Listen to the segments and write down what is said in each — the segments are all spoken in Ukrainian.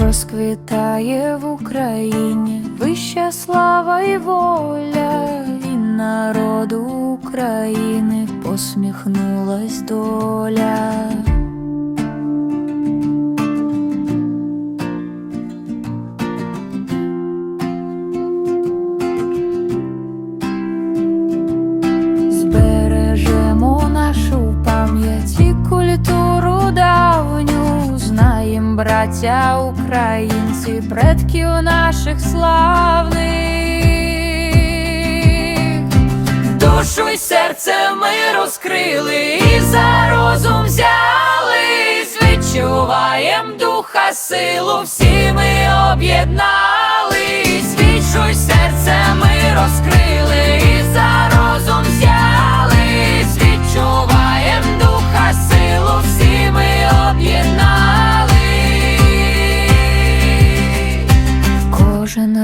розквітає в Україні вища слава і воля, і народу України посміхнулась доля. Браття українці, предків наших славних. Душу й серце ми розкрили і за розум взялись, відчуваєм духа силу, всі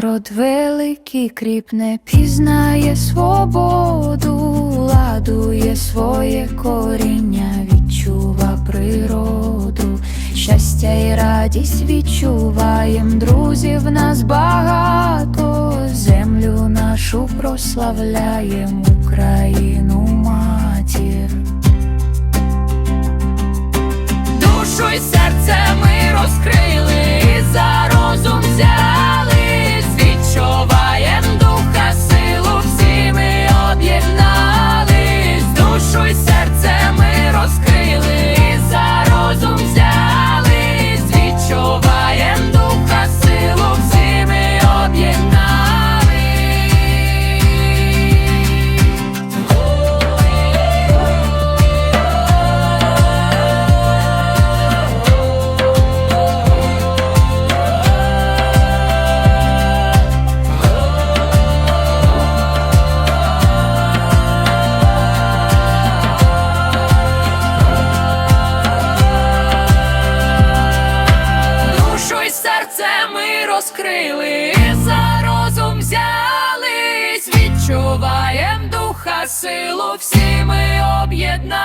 Кожен род великий кріпне пізнає свободу, ладує своє коріння, відчува природу, щастя і радість відчуваєм, друзів нас багато, землю нашу прославляєм, Україну матір. Душу й серце ми розкрили, і за розум взялись, розкрили, за розум взялись, відчуваєм духа силу, всі ми об'єднались,